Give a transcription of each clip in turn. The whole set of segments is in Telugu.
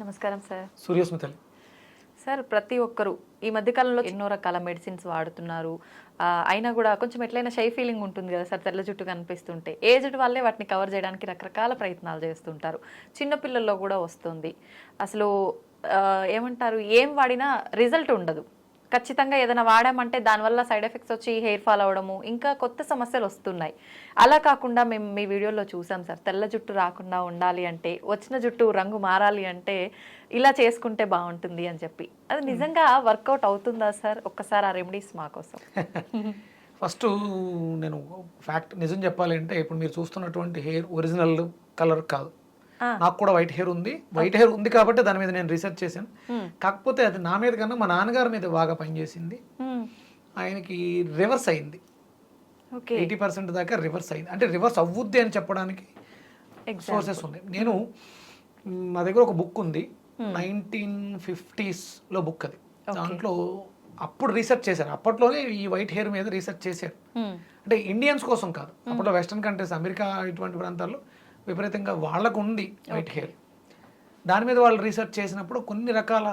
నమస్కారం సార్. సూర్యస్మితలి. సార్ ప్రతి ఒక్కరు ఈ మధ్యకాలంలో ఎన్నో రకాల మెడిసిన్స్ వాడుతున్నారు. అయినా కూడా కొంచెం ఎట్లయినా షై ఫీలింగ్ ఉంటుంది కదా సార్ తెల్ల జుట్టు కనిపిస్తుంటే. ఏజ్డ్ వాళ్ళే వాటిని కవర్ చేయడానికి రకరకాల ప్రయత్నాలు చేస్తుంటారు. చిన్నపిల్లల్లో కూడా వస్తుంది. అసలు ఏమంటారు? ఏం వాడినా రిజల్ట్ ఉండదు. ఖచ్చితంగా ఏదైనా వాడామంటే దానివల్ల సైడ్ ఎఫెక్ట్స్ వచ్చి హెయిర్ ఫాల్ అవ్వడము ఇంకా కొత్త సమస్యలు వస్తున్నాయి. అలా కాకుండా మేము మీ వీడియోలో చూసాం సార్ తెల్ల జుట్టు రాకుండా ఉండాలి అంటే వచ్చిన జుట్టు రంగు మారాలి అంటే ఇలా చేసుకుంటే బాగుంటుంది అని చెప్పి. అది నిజంగా వర్కౌట్ అవుతుందా సార్? ఒక్కసారి ఆ రెమెడీస్ మా కోసం. ఫస్ట్ నేను ఫ్యాక్ట్ నిజం చెప్పాలి అంటే ఇప్పుడు మీరు చూస్తున్నటువంటి హెయిర్ ఒరిజినల్ కలర్ కాదు. నాకు కూడా వైట్ హెయిర్ ఉంది. వైట్ హెయిర్ ఉంది కాబట్టి దాని మీద నేను రీసెర్చ్ చేశాను. కాకపోతే అది నా మీద కన్నా మా నాన్నగారి మీద బాగా పనిచేసింది. ఆయనకి రివర్స్ అయింది. ఓకే. ఎయిటీ పర్సెంట్ దాకా రివర్స్ అయింది. అంటే రివర్స్ అవ్వుద్ది అని చెప్పడానికి సోర్సెస్ ఉన్నాయి. నేను మ్, మా దగ్గర ఒక బుక్ ఉంది. నైన్టీన్ ఫిఫ్టీస్లో బుక్ అది. దాంట్లో అప్పుడు రీసెర్చ్ చేశారు. అప్పట్లోనే ఈ వైట్ హెయిర్ మీద రీసెర్చ్ చేశారు. అంటే ఇండియన్స్ కోసం కాదు. అప్పట్లో వెస్ట్రన్ కంట్రీస్ అమెరికా ఇటువంటి ప్రాంతాల్లో విపరీతంగా వాళ్ళకు ఉంది వైట్ హెయిర్. దాని మీద వాళ్ళు రీసెర్చ్ చేసినప్పుడు కొన్ని రకాల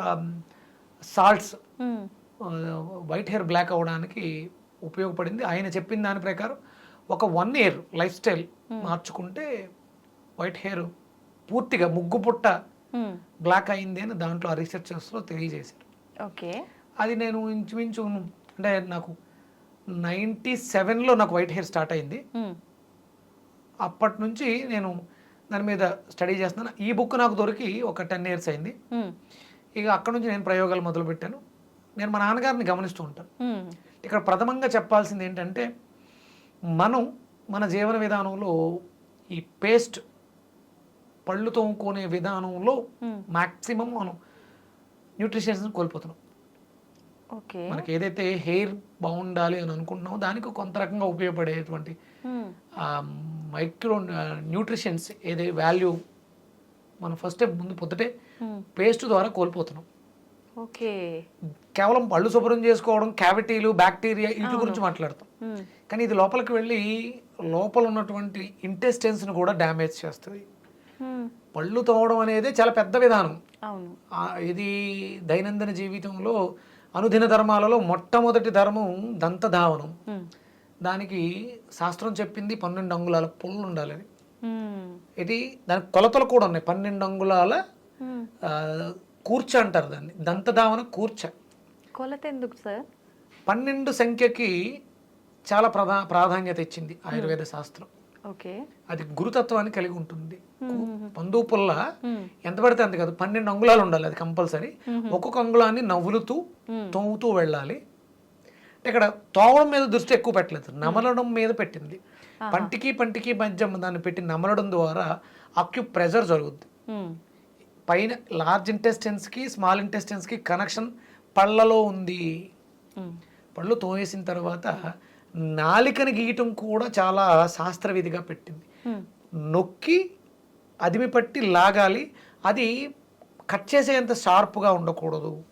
సాల్ట్స్ వైట్ హెయిర్ బ్లాక్ అవ్వడానికి ఉపయోగపడింది. ఆయన చెప్పిన దాని ప్రకారం ఒక వన్ ఇయర్ లైఫ్ స్టైల్ మార్చుకుంటే వైట్ హెయిర్ పూర్తిగా ముగ్గు పుట్ట బ్లాక్ అయింది అని దాంట్లో ఆ రీసెర్చర్స్లో తెలియజేశారు. ఓకే అది నేను ఇంచుమించు అంటే నాకు నైంటీ సెవెన్లో నాకు వైట్ హెయిర్ స్టార్ట్ అయింది. అప్పటి నుంచి నేను దాని మీద స్టడీ చేస్తున్నాను. ఈ బుక్ నాకు దొరికి ఒక టెన్ ఇయర్స్ అయింది. ఇక అక్కడ నుంచి నేను ప్రయోగాలు మొదలుపెట్టాను. నేను మా నాన్నగారిని గమనిస్తూ ఉంటాను. ఇక్కడ ప్రథమంగా చెప్పాల్సింది ఏంటంటే మనం మన జీవన విధానంలో ఈ పేస్ట్ పళ్ళు తోముకునే విధానంలో మాక్సిమం మనం న్యూట్రిషన్స్ కోల్పోతున్నాం. మనకి ఏదైతే హెయిర్ బాగుండాలి అని అనుకుంటున్నామో దానికి కొంత రకంగా ఉపయోగపడేటువంటి మైక్రో న్యూట్రిషన్స్ ఏదే వాల్యూ మనం ఫస్ట్ ముందు పొద్దుటే పేస్ట్ ద్వారా కోల్పోతున్నాం. ఓకే. కేవలం పళ్ళు శుభ్రం చేసుకోవడం క్యావిటీలు బ్యాక్టీరియా వీటి గురించి మాట్లాడతాం. కానీ ఇది లోపలికి వెళ్ళి లోపల ఉన్నటువంటి ఇంటెస్టెన్స్ని కూడా డ్యామేజ్ చేస్తుంది. పళ్ళు తోవడం అనేది చాలా పెద్ద విధానం. ఇది దైనందిన జీవితంలో అనుదిన ధర్మాలలో మొట్టమొదటి ధర్మం దంతధావనం. దానికి శాస్త్రం చెప్పింది పన్నెండు అంగుళాల పుల్లు ఉండాలని. ఇది దానికి కొలతలు కూడా ఉన్నాయి. పన్నెండు అంగుళాల కూర్చ అంటారు దాన్ని. దంతధావన కూర్చ. కొలత ఎందుకు సార్? పన్నెండు సంఖ్యకి చాలా ప్రధా ప్రాధాన్యత ఇచ్చింది ఆయుర్వేద శాస్త్రం. అది గురుతత్వాన్ని కలిగి ఉంటుంది. పందు పుల్ల ఎంత పడితే అంత కాదు పన్నెండు అంగుళాలు ఉండాలి అది కంపల్సరీ. ఒక్కొక్క అంగుళాన్ని నవ్వులుతూ తోముతూ వెళ్ళాలి. అంటే ఇక్కడ తోవడం మీద దృష్టి ఎక్కువ పెట్టలేదు నమలడం మీద పెట్టింది. పంటికి పంటికి మధ్య దాన్ని పెట్టి నమలడం ద్వారా అక్యు ప్రెజర్ జరుగుద్ది. పైన లార్జ్ ఇంటెస్టెన్స్కి స్మాల్ ఇంటెస్టెన్స్కి కనెక్షన్ పళ్ళలో ఉంది. పళ్ళు తోమేసిన తర్వాత నాలికని గీయటం కూడా చాలా శాస్త్రవిధిగా పెట్టింది. నొక్కి అదిమి పట్టి లాగాలి అది కట్ చేసేంత షార్ప్గా ఉండకూడదు.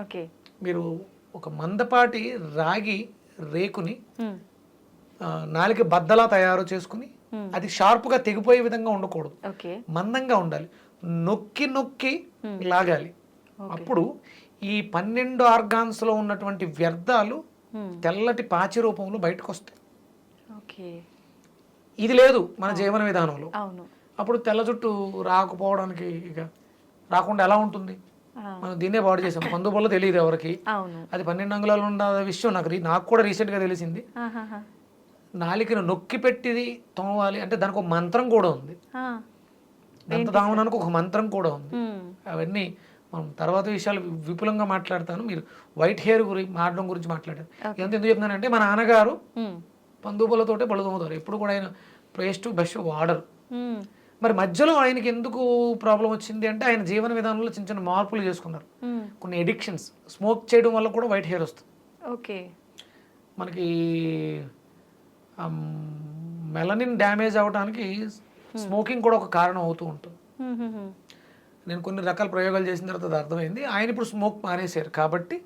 ఓకే. మీరు ఒక మందపాటి రాగి రేకుని నాలిక బద్దలా తయారు చేసుకుని అది షార్ప్గా తెగిపోయే విధంగా ఉండకూడదు. మందంగా ఉండాలి. నొక్కి నొక్కి లాగాలి. అప్పుడు ఈ పన్నెండు ఆర్గాన్స్లో ఉన్నటువంటి వ్యర్థాలు. తెల్లటి పాచి రూపంలో బయటకు వస్తాయి ఓకే. ఇది లేదు మన జీవన విధానంలో. అప్పుడు తెల్ల జుట్టు రాకపోవడానికి ఇక రాకుండా ఎలా ఉంటుంది? మనం దీన్నే పాడు చేసాం. పందు వల్ల తెలియదు ఎవరికి. అది పన్నెండు అంగుళాలు ఉన్న విషయం నాకు నాకు కూడా రీసెంట్గా తెలిసింది. నాలికను నొక్కి పెట్టిది తోమాలి అంటే దానికి ఒక మంత్రం కూడా ఉంది. దంత దామనానికి ఒక మంత్రం కూడా ఉంది. Hmm. అవన్నీ మనం తర్వాత విషయాలు విపులంగా మాట్లాడతాను. మీరు వైట్ హెయిర్ గురించి మాట్లాడడం గురించి మాట్లాడారు. ఎంత ఎందుకు చెప్తున్నానంటే మా నాన్నగారు. పందుపులతోటే పళ్ళు తోముతారు. ఎప్పుడు కూడా ఆయన పేస్ట్ బ్రష్ వాడరు. మరి మధ్యలో ఆయనకి ఎందుకు ప్రాబ్లం వచ్చింది అంటే ఆయన జీవన విధానంలో చిన్న చిన్న మార్పులు చేసుకున్నారు. కొన్ని ఎడిక్షన్స్ స్మోక్ చేయడం వల్ల కూడా వైట్ హెయిర్ వస్తుంది. ఓకే. మనకి మెలనిన్ డ్యామేజ్ అవడానికి స్మోకింగ్ కూడా ఒక కారణం అవుతూ ఉంటుంది. నేను కొన్ని రకాల ప్రయోగాలు చేసిన తర్వాత అది అర్థమైంది. ఆయన ఇప్పుడు స్మోక్ మానేశారు కాబట్టి.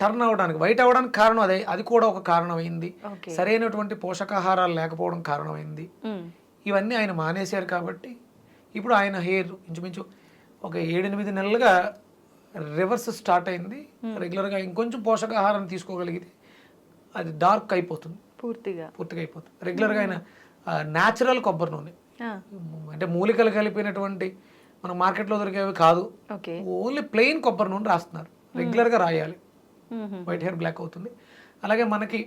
టర్న్ అవడానికి వైట్ అవడానికి కారణం అదే. అది కూడా ఒక కారణమైంది. సరైనటువంటి పోషకాహారాలు లేకపోవడం కారణమైంది. ఇవన్నీ ఆయన మానేశారు కాబట్టి ఇప్పుడు ఆయన హెయిర్ ఇంచుమించు ఒక ఏడెనిమిది నెలలుగా రివర్స్ స్టార్ట్ అయింది. రెగ్యులర్గా ఇంకొంచెం పోషకాహారం తీసుకోగలిగితే అది డార్క్ అయిపోతుంది. పూర్తిగా. పూర్తిగా అయిపోతుంది. రెగ్యులర్గా ఆయన న్యాచురల్ కొబ్బరి నూనె. అంటే మూలికలు కలిపినటువంటి మన మార్కెట్లో దొరికేవి కాదు. ఓన్లీ ప్లెయిన్ కొబ్బరి నూనె రాస్తున్నారు. రెగ్యులర్గా రాయాలి. వైట్ హెయిర్ బ్లాక్ అవుతుంది. అలాగే మనకి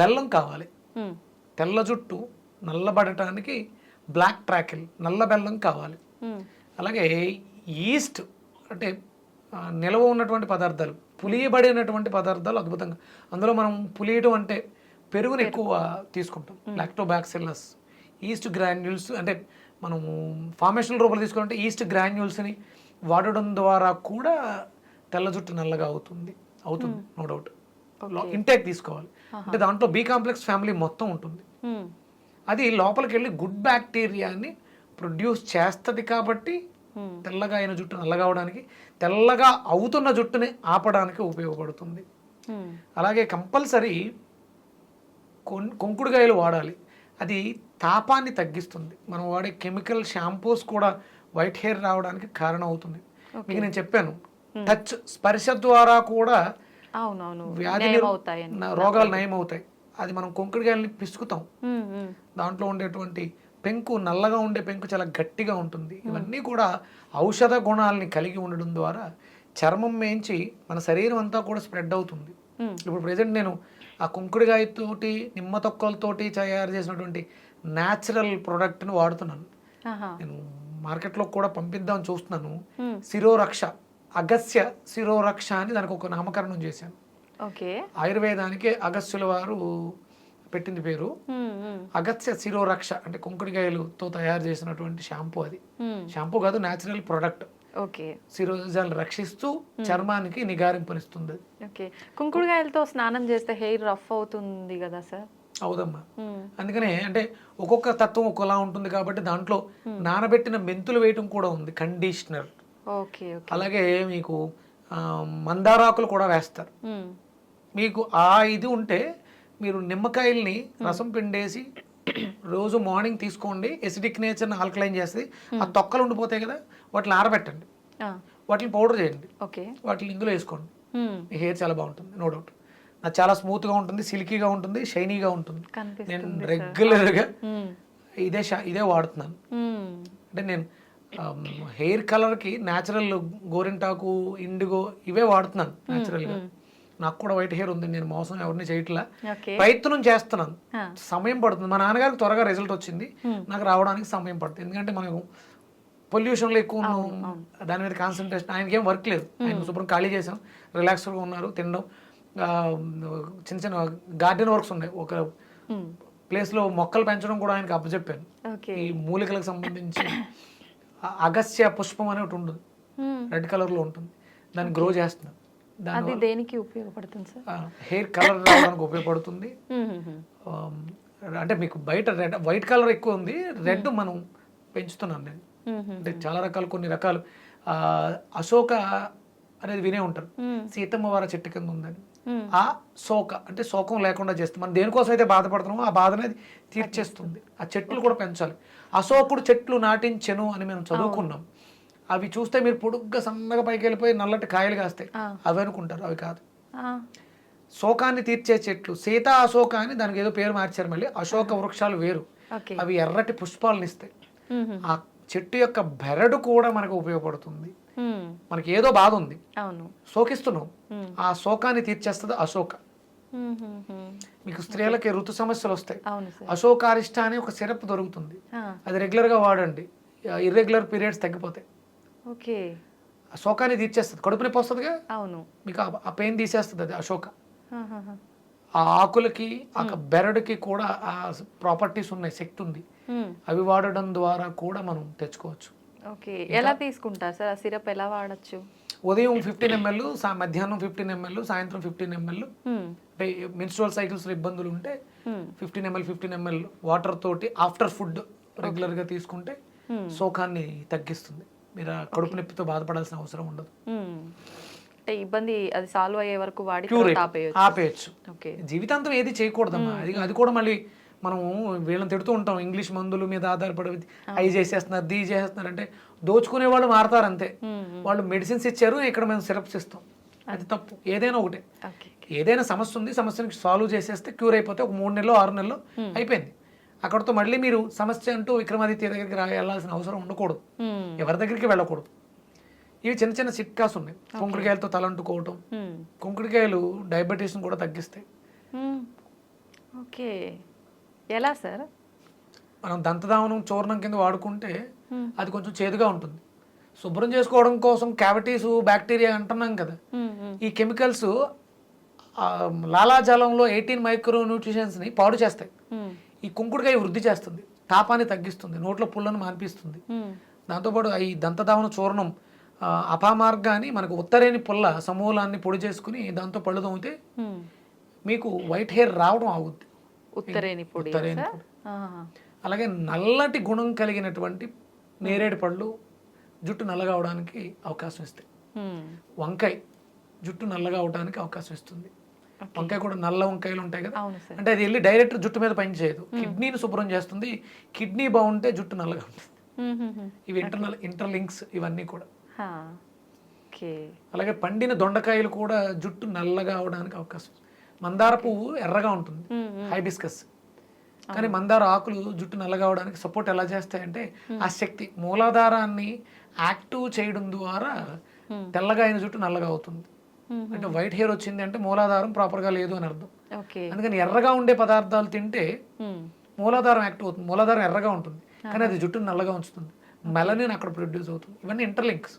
బెల్లం కావాలి. తెల్ల జుట్టు నల్లబడటానికి బ్లాక్ ట్రాకిల్ నల్ల బెల్లం కావాలి. అలాగే ఈస్ట్ అంటే నిల్వ ఉన్నటువంటి పదార్థాలు పులియబడినటువంటి పదార్థాలు అద్భుతంగా. అందులో మనం పులియటం అంటే పెరుగుని ఎక్కువ తీసుకుంటాం. లాక్టోబాక్సిల్లస్ ఈస్ట్ గ్రాన్యూల్స్ అంటే మనము ఫార్మేషన్ రూపంలో తీసుకుంటే ఈస్ట్ గ్రాన్యూల్స్ని వాడడం ద్వారా కూడా తెల్ల జుట్టు నల్లగా అవుతుంది. అవుతుంది నో డౌట్ ఇంటేక్ తీసుకోవాలి. అంటే దాంట్లో బి కాంప్లెక్స్ ఫ్యామిలీ మొత్తం ఉంటుంది. మ్మ్. అది లోపలికి వెళ్ళి గుడ్ బ్యాక్టీరియాని ప్రొడ్యూస్ చేస్తుంది కాబట్టి మ్మ్. తెల్లగా అయిన జుట్టు నల్లగా అవడానికి తెల్లగా అవుతున్న జుట్టుని ఆపడానికి ఉపయోగపడుతుంది. మ్మ్. అలాగే కంపల్సరీ కొన్ కొంకుడుగాయలు వాడాలి. అది తాపాన్ని తగ్గిస్తుంది. మనం వాడే కెమికల్ షాంపూస్ కూడా వైట్ హెయిర్ రావడానికి కారణం అవుతుంది మీకు నేను చెప్పాను. టచ్ స్పర్శ ద్వారా కూడా వ్యాధి రోగాలు నయం అవుతాయి అది మనం కొంకుడుగాయలని పిసుకుతాం. దాంట్లో ఉండేటువంటి పెంకు నల్లగా ఉండే పెంకు చాలా గట్టిగా ఉంటుంది. ఇవన్నీ కూడా ఔషధ గుణాలని కలిగి ఉండడం ద్వారా చర్మం మేంచి మన శరీరం అంతా కూడా స్ప్రెడ్ అవుతుంది. ఇప్పుడు ప్రజెంట్ నేను ఆ కుంకుడుగాయతోటి నిమ్మ తొక్కలతోటి తయారు చేసినటువంటి న్యాచురల్ ప్రోడక్ట్ని వాడుతున్నాను. నేను మార్కెట్లో కూడా పంపిద్దామని చూస్తున్నాను. శిరోరక్ష అగస్య శిరోరక్ష అని దానికి ఒక నామకరణం చేశాను. ఓకే. ఆయుర్వేదానికి అగస్యుల వారు పెట్టింది పేరు. అగత్య శిరోరక్ష అంటే కుంకుడికాయలతో తయారు చేసినటువంటి షాంపూ అది. షాంపూ కాదు న్యాచురల్ ప్రొడక్ట్ ఓకే. శిరోజాలను రక్షిస్తూ చర్మానికి నిగారింపనిస్తుంది. ఓకే. కుంకుడుకాయలతో స్నానం చేస్తే హెయిర్ రఫ్ అవుతుంది కదా సార్? అవుదమ్మా మ్మ్. అందుకనే అంటే ఒక్కొక్క తత్వం ఒక్కోలా ఉంటుంది కాబట్టి దాంట్లో నానబెట్టిన మెంతులు వేయటం కూడా ఉంది కండిషనర్. అలాగే మీకు మందారాకులు కూడా వేస్తారు. మీకు ఆ ఇది ఉంటే మీరు నిమ్మకాయల్ని రసం పిండేసి రోజు మార్నింగ్ తీసుకోండి ఎసిడిక్ నేచర్ని ఆల్కలైన్ చేస్తుంది ఆ తొక్కలు ఉండిపోతాయి కదా వాటిని ఆరబెట్టండి. వాటిని పౌడర్ చేయండి. వాటిని ఇందులో వేసుకోండి. మీ హెయిర్ చాలా బాగుంటుంది నో డౌట్. చాలా స్మూత్గా ఉంటుంది సిల్కీగా ఉంటుంది షైనీగా ఉంటుంది. నేను రెగ్యులర్గా మ్మ్. ఇదే ఇదే వాడుతున్నాను. అంటే నేను హెయిర్ కలర్కి న్యాచురల్ గోరింటాకు ఇండిగో ఇవే వాడుతున్నాను న్యాచురల్గా. నాకు కూడా వైట్ హెయిర్ ఉంది నేను మోసం ఎవరిని చేయట్లా. ప్రయత్నం చేస్తున్నాను. సమయం పడుతుంది. మా నాన్నగారికి త్వరగా రిజల్ట్ వచ్చింది. నాకు రావడానికి సమయం పడుతుంది. ఎందుకంటే మనం పొల్యూషన్లో ఎక్కువ ఉన్నాం. దాని మీద కాన్సన్ట్రేషన్ ఆయనకి ఏం వర్క్ లేదు. ఆయన శుభ్రం ఖాళీ చేసాం రిలాక్స్గా ఉన్నారు తినడం. చిన్న చిన్న గార్డెన్ వర్క్స్ ఉన్నాయి. ఒక. ప్లేస్లో మొక్కలు పెంచడం కూడా ఆయనకి అప్పచెప్పాను. ఈ మూలికలకు సంబంధించి అగస్య పుష్పం అని ఒకటి ఉంటుంది. రెడ్ కలర్లో ఉంటుంది. దాన్ని గ్రో చేస్తున్నాను అది దేనికి ఉపయోగపడుతుంది సార్? హెయిర్ కలర్ రావడానికి ఉపయోగపడుతుంది. అంటే మీకు బయట రెడ్ వైట్ కలర్ ఎక్కువ ఉంది. రెడ్ మనం పెంచుతున్నాను నేను. అంటే చాలా రకాలు కొన్ని రకాలు. అశోక అనేది వినే ఉంటారు. మ్మ్. సీతమ్మ వార చెట్టు కింద ఉందని. ఆ శోక అంటే శోకం లేకుండా చేస్తుంది మనం దేనికోసం అయితే బాధపడుతున్నామో ఆ బాధ అనేది తీర్చేస్తుంది. ఆ చెట్లు కూడా పెంచాలి. అశోకుడు చెట్లు నాటించెను అని మేము చదువుకున్నాం. అవి చూస్తే మీరు పొడుగ్గా సన్నగా పైకి వెళ్ళిపోయి నల్లటి కాయలు కాస్తాయి. అవి అనుకుంటారు అవి కాదు. శోకాన్ని తీర్చే చెట్లు. సీతా అశోక అని దానికి ఏదో పేరు మార్చారు మళ్ళీ. అశోక వృక్షాలు వేరు. అవి ఎర్రటి పుష్పాలను ఇస్తాయి. ఆ చెట్టు యొక్క బెరడు కూడా మనకు ఉపయోగపడుతుంది. మనకి ఏదో బాధ ఉంది అవును. శోకిస్తున్నాం. ఆ శోకాన్ని తీర్చేస్తుంది అశోక. మీకు స్త్రీలకి ఋతు సమస్యలు వస్తాయి. అశోకారిష్ట అని ఒక సిరప్ దొరుకుతుంది. అది రెగ్యులర్గా వాడండి. ఇర్రెగ్యులర్ పీరియడ్స్ తగ్గిపోతాయి. ఓకే. ఆ శోకాన్ని తీర్చేస్తుంది. కడుపు నొప్పి వస్తుందిగా? అవును. మీకు ఆ- పెయిన్ తీసేస్తుంది అది అశోక. ఆ ఆకులకి ఆ బెరడుకి కూడా ఆ ప్రాపర్టీస్ ఉన్నాయి. శక్తి ఉంది. అవి వాడడం ద్వారా కూడా మనం తెచ్చుకోవచ్చు. ఓకే. ఎలా తీసుకుంటారు సార్? ఆ సిరప్ ఎలా వాడచ్చు? ఉదయం ఫిఫ్టీన్ ఎంఎల్ మధ్యాహ్నం ఫిఫ్టీన్ ఎంఎల్ సాయంత్రం ఫిఫ్టీన్ ఎంఎల్. అంటే మెన్స్ట్రువల్ సైకిల్స్ ఇబ్బందులు ఉంటే. Fifteen ML fifteen ML water తోటి ఆఫ్టర్ ఫుడ్ రెగ్యులర్గా తీసుకుంటే Hmm. శోకాన్ని తగ్గిస్తుంది. మీరు కడుపు నొప్పితో బాధపడాల్సిన అవసరం ఉండదు. అంటే ఇబ్బంది అది సాల్వ్ అయ్యే వరకు వాడి ఆపేయచ్చు. జీవితాంతం ఏది చేయకూడదమ్మా. అది అది కూడా మళ్ళీ మనము వీళ్ళని తిడుతూ ఉంటాం. ఇంగ్లీష్ మందుల మీద ఆధారపడి అవి చేసేస్తున్నారు దీ చేసేస్తున్నారు అంటే దోచుకునే వాళ్ళు మారతారు అంతే. వాళ్ళు మెడిసిన్స్ ఇచ్చారు ఇక్కడ మేము సిరప్స్ ఇస్తాం అది తప్పు. ఏదైనా ఒకటే. ఏదైనా సమస్య ఉంది సమస్యని సాల్వ్ చేసేస్తే క్యూర్ అయిపోతే ఒక మూడు నెలలు ఆరు నెలలు అయిపోయింది. అక్కడతో మళ్ళీ మీరు సమస్య అంటూ విక్రమాదిత్య దగ్గరికి వెళ్ళాల్సిన అవసరం ఉండకూడదు. ఎవరి దగ్గరికి వెళ్ళకూడదు. ఇవి చిన్న చిన్న చిట్కాస్ ఉన్నాయి. కుంకుడుకాయలతో తలంటుకోవటం. కుంకుడుకాయలు డయాబెటీస్ని కూడా తగ్గిస్తాయి. ఓకే. ఎలా సార్? మనం దంతధావనం చూర్ణం కింద వాడుకుంటే అది కొంచెం చేదుగా ఉంటుంది. శుభ్రం చేసుకోవడం కోసం క్యావిటీస్ బ్యాక్టీరియా అంటున్నాం కదా. ఈ కెమికల్స్ లాలాజలంలో ఎయిటీన్ మైక్రో న్యూట్రిషన్స్ని పాడు చేస్తాయి. ఈ కుంకుడుకాయ వృద్ధి చేస్తుంది. తాపాన్ని తగ్గిస్తుంది. నోట్లో పుల్లను మాన్పిస్తుంది. దాంతోపాటు ఈ దంతధావన చూర్ణం అపామార్గాన్ని మనకు ఉత్తరేని పుల్ల సమూలాన్ని పొడి చేసుకుని దాంతో పళ్ళు తోమితే మీకు వైట్ హెయిర్ రావడం ఆగుద్ది. ఉత్తరేని పొడి ఉత్తరేని. అలాగే నల్లటి గుణం కలిగినటువంటి నేరేడు పళ్ళు జుట్టు నల్లగా అవడానికి అవకాశం ఇస్తాయి. వంకాయ జుట్టు నల్లగా అవడానికి అవకాశం ఇస్తుంది. వంకాయ కూడా నల్ల వంకాయలు ఉంటాయి కదా? అంటే అది వెళ్ళి డైరెక్ట్ జుట్టు మీద పని చేయదు. కిడ్నీని శుభ్రం చేస్తుంది. కిడ్నీ బాగుంటే జుట్టు నల్లగా ఉంటుంది. ఇవి ఇంటర్నల్ ఇంటర్లింక్స్ ఇవన్నీ కూడా. అలాగే పండిన దొండకాయలు కూడా జుట్టు నల్లగా అవడానికి అవకాశం. మందార పువ్వు ఎర్రగా ఉంటుంది. హైబిస్కస్. కానీ మందార ఆకులు జుట్టు నల్లగా అవడానికి సపోర్ట్ ఎలా చేస్తాయంటే ఆ శక్తి మూలాధారాన్ని యాక్టివ్ చేయడం ద్వారా తెల్లగా అయిన జుట్టు నల్లగా అవుతుంది. అంటే వైట్ హెయిర్ వచ్చింది అంటే మూలాధారం ప్రాపర్గా లేదు అని అర్థం. అందుకని ఎర్రగా ఉండే పదార్థాలు తింటే మూలాధారం యాక్టివ్ అవుతుంది. మూలాధారం ఎర్రగా ఉంటుంది. కానీ అది జుట్టును నల్లగా ఉంచుతుంది. మెలనిన్ అక్కడ ప్రొడ్యూస్ అవుతుంది. ఇవన్నీ ఇంటర్లింక్స్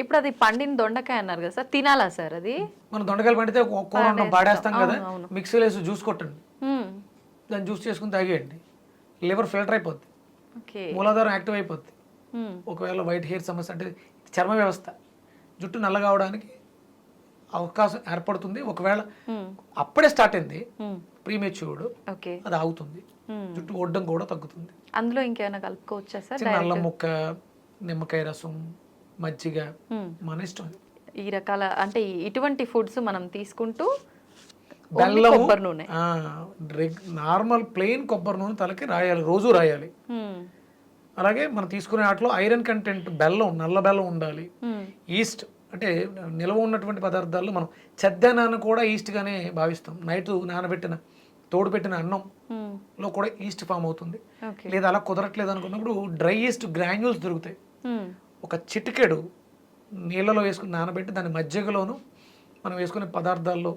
ఇప్పుడు అది పండిన దొండకాయ అన్నారు కదా సార్ తినాలా సార్ అది? మనం దొండకాయలు పండితే కూర పాడేస్తాం. కదా. మిక్సీలో వేసి జ్యూస్ కొట్టండి. దాన్ని జ్యూస్ చేసుకుని తాగేయండి. లివర్ ఫిల్టర్ అయిపోద్ది. మూలాధారం యాక్టివ్ అయిపోద్ది. ఒకవేళ వైట్ హెయిర్ సమస్య అంటే చర్మ వ్యవస్థ. జుట్టు నల్లగా అవడానికి అవకాశం ఏర్పడుతుంది. ఒకవేళ. అప్పుడే స్టార్ట్ అయింది. Prematured okay. అది ఆగుతుంది. జుట్టు ఒడ్డం కూడా తగ్గుతుంది. అందులో ఇంకేమైనా కలుపుకోవచ్చా సార్ చిన్న అల్లం ముక్క నిమ్మకాయ రసం మజ్జిగ. మన ఇష్టం. ఈ రకాల అంటే ఇటువంటి ఫుడ్స్ మనం తీసుకుంటూ బెల్లం కొబ్బరి నూనె నార్మల్ ప్లెయిన్ కొబ్బరి నూనె తలకి రాయాలి రోజు రాయాలి. అలాగే మనం తీసుకునే వాటిలో ఐరన్ కంటెంట్ బెల్లం నల్ల బెల్లం ఉండాలి. ఈస్ట్ అంటే నిల్వ ఉన్నటువంటి పదార్థాల్లో మనం చెద్దనాన్ని కూడా ఈస్ట్గానే భావిస్తాం నైట్ నానబెట్టిన తోడు పెట్టిన అన్నం మ్మ్. లో కూడా ఈస్ట్ ఫామ్ అవుతుంది లేదా అలా కుదరట్లేదు అనుకున్నప్పుడు డ్రై ఈస్ట్ గ్రాన్యూల్స్ దొరుకుతాయి. ఒక చిటికెడు నీళ్ళలో వేసుకుని నానబెట్టి దాని మజ్జిగలోను మనం వేసుకునే పదార్థాల్లో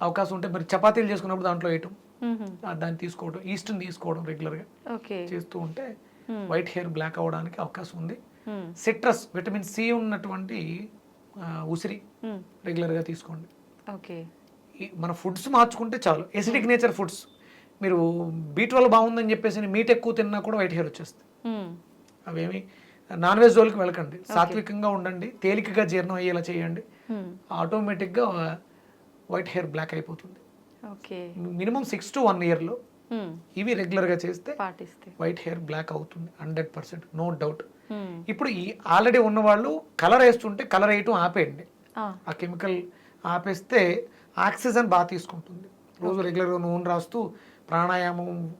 అవకాశం ఉంటే మరి చపాతీలు చేసుకున్నప్పుడు దాంట్లో వేయటం. దాన్ని తీసుకోవడం ఈస్ట్ని తీసుకోవడం రెగ్యులర్గా చేస్తూ ఉంటే. వైట్ హెయిర్ బ్లాక్ అవ్వడానికి అవకాశం ఉంది. సిట్రస్ విటమిన్ సి ఉన్నటువంటి ఉసిరి. రెగ్యులర్గా తీసుకోండి. ఓకే. మన ఫుడ్స్ మార్చుకుంటే చాలు. ఎసిడిక్ నేచర్ ఫుడ్స్ మీరు బీట్ వల్ల బాగుందని చెప్పేసి మీట్ ఎక్కువ తిన్నా కూడా వైట్ హెయిర్ వచ్చేస్తుంది. అవేమి నాన్ వెజ్ జోలికి వెళ్ళకండి. సాత్వికంగా ఉండండి. తేలికగా జీర్ణం అయ్యేలా చేయండి. ఆటోమేటిక్గా వైట్ హెయిర్ బ్లాక్ అయిపోతుంది. Okay. Minimum six to one ఇయర్లో. ఇవి రెగ్యులర్గా చేస్తే వైట్ హెయిర్ బ్లాక్ అవుతుంది. Hundred percent no doubt. ఇప్పుడు ఈ ఆల్రెడీ ఉన్న వాళ్ళు కలర్ వేస్తుంటే కలర్ వేయటం ఆపేయండి. ఆ. కెమికల్ ఆపేస్తే ఆక్సిజన్ బాగా తీసుకుంటుంది. రోజు రెగ్యులర్గా నూనె రాస్తూ ప్రాణాయామం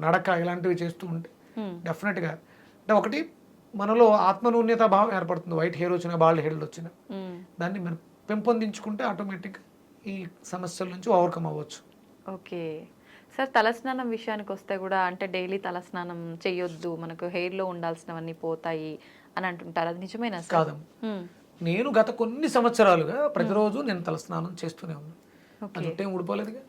నడక ఇలాంటివి చేస్తూ ఉంటే. డెఫినెట్గా అంటే ఒకటి మనలో ఆత్మనూన్యత భావం ఏర్పడుతుంది. వైట్ హెయిర్ వచ్చిన బాల్డ్ హెయిర్ వచ్చిన. దాన్ని మనం పెంపొందించుకుంటే ఆటోమేటిక్గా ఈ సమస్యల నుంచి ఓవర్కమ్ అవ్వచ్చు. ఓకే. సార్ తలస్నానం విషయానికి వస్తే కూడా అంటే డైలీ తలస్నానం చేయొద్దు మనకు hair లో ఉండాల్సినవన్నీ పోతాయి అని అంటుంటారు. అది నిజమేనా మ్మ్. నేను గత కొన్ని సంవత్సరాలుగా ప్రతిరోజు నేను తలస్నానం చేస్తూనే ఉన్నాను జుట్టేం ఊడిపోలేదుగా.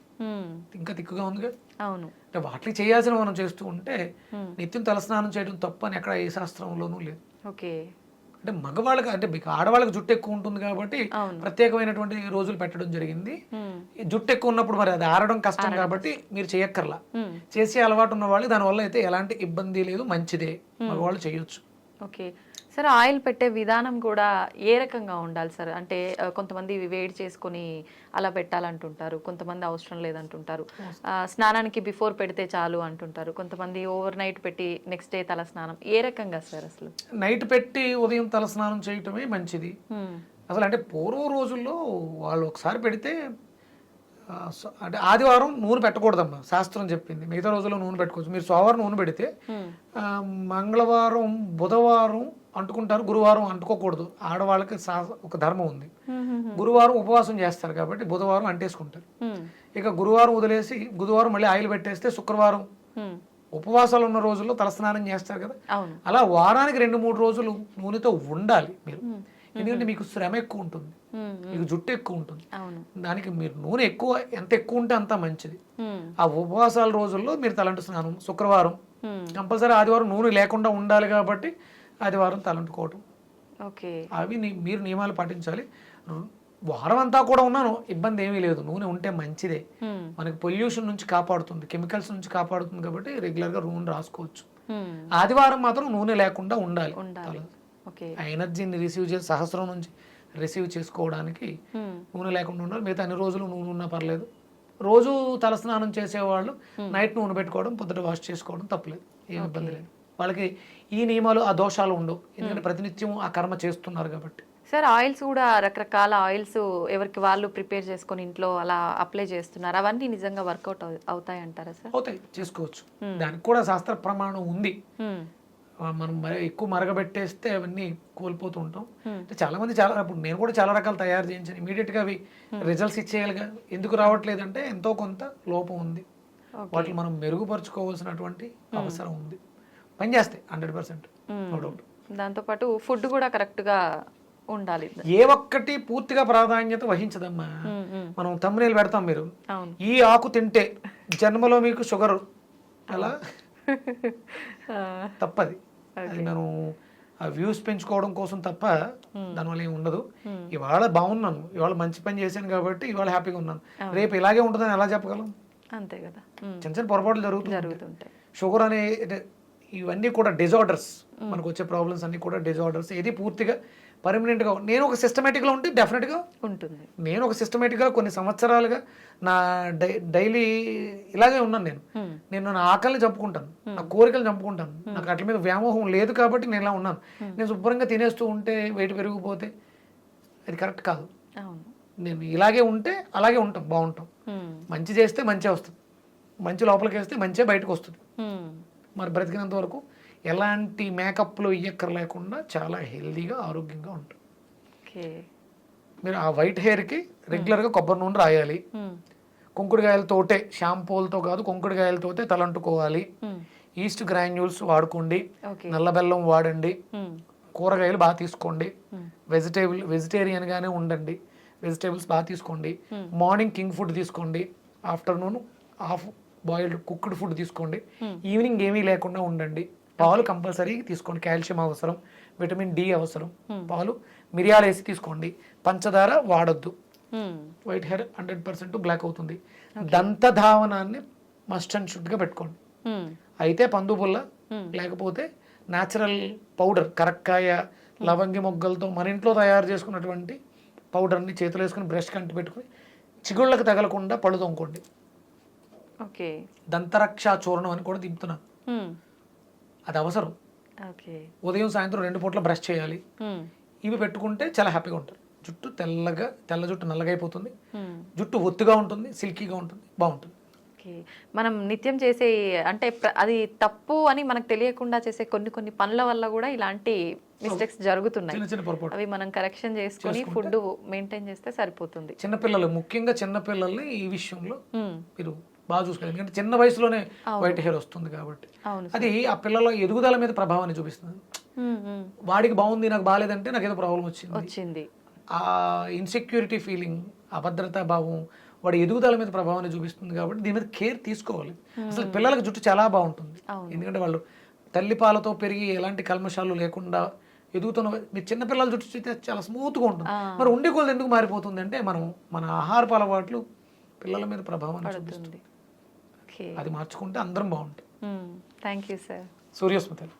ఇంకా తిక్కుగా ఉందిగా. అవును. అంటే వాటికి చేయాల్సిన మనం చేస్తూ ఉంటే. నిత్యం తలస్నానం చేయడం తప్పు అని ఎక్కడ ఏ శాస్త్రంలోనూ లేదు. ఓకే. అంటే మగవాళ్ళకి అంటే మీకు ఆడవాళ్ళకి జుట్టు ఎక్కువ ఉంటుంది కాబట్టి ప్రత్యేకమైనటువంటి రోజులు పెట్టడం జరిగింది. జుట్టు ఎక్కువ ఉన్నప్పుడు మరి అది ఆరడం కష్టం కాబట్టి మీరు చేయక్కర్లా. చేసే అలవాటు ఉన్న వాళ్ళు దానివల్ల అయితే ఎలాంటి ఇబ్బంది లేదు మంచిదే. మగవాళ్ళు చేయొచ్చు. ఓకే. సార్ ఆయిల్ పెట్టే విధానం కూడా ఏ రకంగా ఉండాలి సార్? అంటే కొంతమంది వేడి చేసుకొని అలా పెట్టాలంటుంటారు కొంతమంది అవసరం లేదంటుంటారు. స్నానానికి బిఫోర్ పెడితే చాలు అంటుంటారు కొంతమంది ఓవర్ నైట్ పెట్టి నెక్స్ట్ డే తల స్నానం ఏ రకంగా సార్ అసలు? నైట్ పెట్టి ఉదయం తలస్నానం చేయటమే మంచిది. అసలు అంటే పూర్వ రోజుల్లో వాళ్ళు ఒకసారి పెడితే అంటే ఆదివారం నూనె పెట్టకూడదమ్మా శాస్త్రం చెప్పింది. మిగతా రోజుల్లో నూనె పెట్టుకోవచ్చు. మీరు సోమవారం నూనె పెడితే మంగళవారం బుధవారం అంటుకుంటారు గురువారం అంటుకోకూడదు. ఆడవాళ్ళకి ఒక ధర్మం ఉంది. గురువారం ఉపవాసం చేస్తారు కాబట్టి బుధవారం అంటేసుకుంటారు. ఇక గురువారం వదిలేసి బుధవారం మళ్ళీ ఆయిల్ పెట్టేస్తే శుక్రవారం. ఉపవాసాలు ఉన్న రోజుల్లో తలస్నానం చేస్తారు కదా. అలా వారానికి రెండు మూడు రోజులు నూనెతో ఉండాలి మీరు. ఎందుకంటే మీకు శ్రమ ఎక్కువ ఉంటుంది. మీకు జుట్టు ఎక్కువ ఉంటుంది. దానికి మీరు నూనె ఎక్కువ ఎంత ఎక్కువ ఉంటే అంత మంచిది. ఆ ఉపవాసాల రోజుల్లో మీరు తలంటు స్నానం శుక్రవారం. కంపల్సరీ ఆదివారం నూనె లేకుండా ఉండాలి కాబట్టి ఆదివారం తలంటుకోవటం. ఓకే. అవి మీరు నియమాలు పాటించాలి. వారం అంతా కూడా ఉన్నాను ఇబ్బంది ఏమీ లేదు. నూనె ఉంటే మంచిదే. మనకి పొల్యూషన్ నుంచి కాపాడుతుంది కెమికల్స్ నుంచి కాపాడుతుంది కాబట్టి రెగ్యులర్గా నూనె రాసుకోవచ్చు. ఆదివారం మాత్రం నూనె లేకుండా ఉండాలి. ఆ ఎనర్జీని రిసీవ్ చేసి సహస్రం నుంచి రిసీవ్ చేసుకోవడానికి. నూనె లేకుండా ఉండాలి. మిగతా అన్ని రోజులు నూనె ఉన్నా పర్లేదు. రోజు తలస్నానం చేసేవాళ్ళు నైట్ నూనె పెట్టుకోవడం పొద్దుట వాష్ చేసుకోవడం తప్పలేదు. ఏం ఇబ్బంది లేదు. వాళ్ళకి ఈ నియమాలు ఆ దోషాలు ఉండవు. ఎందుకంటే ప్రతినిత్యం ఆ కర్మ చేస్తున్నారు కాబట్టి. సార్ ఆయిల్స్ కూడా రకరకాల ఆయిల్స్ ఎవరికి వాళ్ళు ప్రిపేర్ చేసుకొని ఇంట్లో అలా అప్లై చేస్తున్నారు. అవన్నీ నిజంగా వర్కౌట్ అవుతాయి అంటారా సార్? అవుతాయి. చేసుకోవచ్చు. దానికి కూడా శాస్త్ర ప్రమాణం ఉంది. మనం మరి ఎక్కువ మరగబెట్టేస్తే అవన్నీ కోల్పోతూ ఉంటాం. అంటే చాలా మంది చాలా ఇప్పుడు నేను కూడా చాలా రకాలు తయారు చేయించాను. ఇమీడియట్గా అవి రిజల్ట్స్ ఇచ్చేయాలిగా. ఎందుకు రావట్లేదంటే ఎంతో కొంత లోపం ఉంది. వాటిని మనం మెరుగుపరుచుకోవాల్సినటువంటి అవసరం ఉంది. పనిచేస్తాయి హండ్రెడ్ పర్సెంట్ నో డౌట్ దాంతోపాటు ఫుడ్ కూడా కరెక్ట్గా ఉండాలి. ఏ ఒక్కటి పూర్తిగా ప్రాధాన్యత వహించదమ్మా. మనం తమ్మునేలు పెడతాం మీరు. ఈ ఆకు తింటే జన్మలో మీకు షుగర్ అలా తప్పది. అది మనం ఆ వ్యూస్ పెంచుకోవడం కోసం తప్ప దానివల్ల ఏమి ఉండదు. ఇవాళ బాగున్నాను. ఇవాళ మంచి పని చేశాను కాబట్టి ఇవాళ హ్యాపీగా ఉన్నాను. రేపు ఇలాగే ఉంటుందని ఎలా చెప్పగలం? అంతే కదా. చిన్న చిన్న పొరపాట్లు జరుగుతుంటాయి. షుగర్ అనే ఇవన్నీ కూడా డిజార్డర్స్. మనకు వచ్చే ప్రాబ్లమ్స్ అన్ని కూడా డిజార్డర్స్. ఏది పూర్తిగా permanent గా నేను ఒక systematic గా ఉంటే definite గా ఉంటుంది. నేను ఒక systematic గా కొన్ని సంవత్సరాలుగా నా డై డైలీ ఇలాగే ఉన్నాను నేను. నేను నా ఆకలిని చంపుకుంటాను. నా కోరికలు చంపుకుంటాను. నాకు అట్ల మీద వ్యామోహం లేదు కాబట్టి నేను ఇలా ఉన్నాను. నేను శుభ్రంగా తినేస్తూ ఉంటే వెయిట్ పెరిగిపోతే అది కరెక్ట్ కాదు. నేను ఇలాగే ఉంటే అలాగే ఉంటాం బాగుంటాం. మంచి చేస్తే మంచి వస్తుంది. మంచి లోపలికి వేస్తే మంచిగా బయటకు వస్తుంది. మరి బ్రతికినంత వరకు ఎలాంటి మేకప్లు ఇయ్యక్కర్ లేకుండా చాలా హెల్దీగా ఆరోగ్యంగా ఉంటుంది మీరు ఆ వైట్ హెయిర్కి రెగ్యులర్గా కొబ్బరి నూనె రాయాలి. హ్మ్. కుంకుడుకాయలతోటే షాంపూలతో కాదు కుంకుడుకాయలతోటే తలంటుకోవాలి. ఈస్ట్ గ్రాన్యూల్స్ వాడుకోండి. నల్ల బెల్లం వాడండి. కూరగాయలు బాగా తీసుకోండి. వెజిటేబుల్ వెజిటేరియన్గానే ఉండండి. వెజిటేబుల్స్ బాగా తీసుకోండి. మార్నింగ్ కింగ్ ఫుడ్ తీసుకోండి. Afternoon half boiled cooked food తీసుకోండి. ఈవినింగ్ ఏమీ లేకుండా ఉండండి. పాలు కంపల్సరీ తీసుకోండి. కాల్షియం అవసరం విటమిన్ డి అవసరం. పాలు మిరియాలు వేసి తీసుకోండి. పంచదార వాడొద్దు. White hair hundred percent black అవుతుంది. దంతధావనాన్ని మస్ట్ అండ్ షుడ్గా పెట్టుకోండి. అయితే పందు పుల్ల లేకపోతే న్యాచురల్ పౌడర్ కరక్కాయ లవంగి మొగ్గలతో మన ఇంట్లో తయారు చేసుకున్నటువంటి పౌడర్ని చేతిలో వేసుకుని బ్రష్ కంటి పెట్టుకుని చిగుళ్ళకి తగలకుండా పళ్ళు తోముకోండి. ఓకే. దంతరక్ష చూర్ణం అని కూడా దింపుతున్నాను. అది అవసరం. ఓకే. ఉదయం సాయంత్రం రెండు పూట్ల బ్రష్ చేయాలి. ఇవి పెట్టుకుంటే చాలా హ్యాపీగా ఉంటారు. జుట్టు తెల్లగా తెల్ల జుట్టు నల్లగా అయిపోతుంది. జుట్టు ఒత్తుగా ఉంటుంది సిల్కీగా ఉంటుంది బాగుంటుంది. మనం నిత్యం చేసే అంటే అది తప్పు అని మనకు తెలియకుండా చేసే కొన్ని కొన్ని పనుల వల్ల కూడా ఇలాంటి మిస్టేక్స్ జరుగుతున్నాయి. చిన్న చిన్న పొరపాటు. అవి మనం కరెక్షన్ చేసుకొని ఫుడ్ మెయింటైన్ చేస్తే సరిపోతుంది. చిన్నపిల్లలు ముఖ్యంగా చిన్నపిల్లల్ని ఈ విషయంలో. మీరు బాగా చూసుకోవాలి. ఎందుకంటే చిన్న వయసులోనే వైట్ హెయిర్ వస్తుంది కాబట్టి. అది ఆ పిల్లల ఎదుగుదల మీద ప్రభావాన్ని చూపిస్తుంది. వాడికి బాగుంది నాకు బాగాలేదంటే నాకు ఏదో ప్రాబ్లం వచ్చింది. వచ్చింది. ఆ ఇన్సెక్యూరిటీ ఫీలింగ్ అభద్రతా భావం వాడి ఎదుగుదల మీద ప్రభావాన్ని చూపిస్తుంది కాబట్టి దీని మీద కేర్ తీసుకోవాలి. అసలు పిల్లలకు జుట్టు చాలా బాగుంటుంది. ఎందుకంటే వాళ్ళు తల్లి పాలతో పెరిగి ఎలాంటి కల్మషాలు లేకుండా ఎదుగుతున్న మీరు చిన్నపిల్లల జుట్టు చూస్తే చాలా స్మూత్గా ఉంటుంది. మరి ఉండే కొలది ఎందుకు మారిపోతుంది అంటే మనం మన ఆహారపు అలవాట్లు పిల్లల మీద ప్రభావాన్ని చూపిస్తుంది. అది మార్చుకుంటే అందరం బాగుంటాం థ్యాంక్ యూ సార్. సూర్యస్మతలు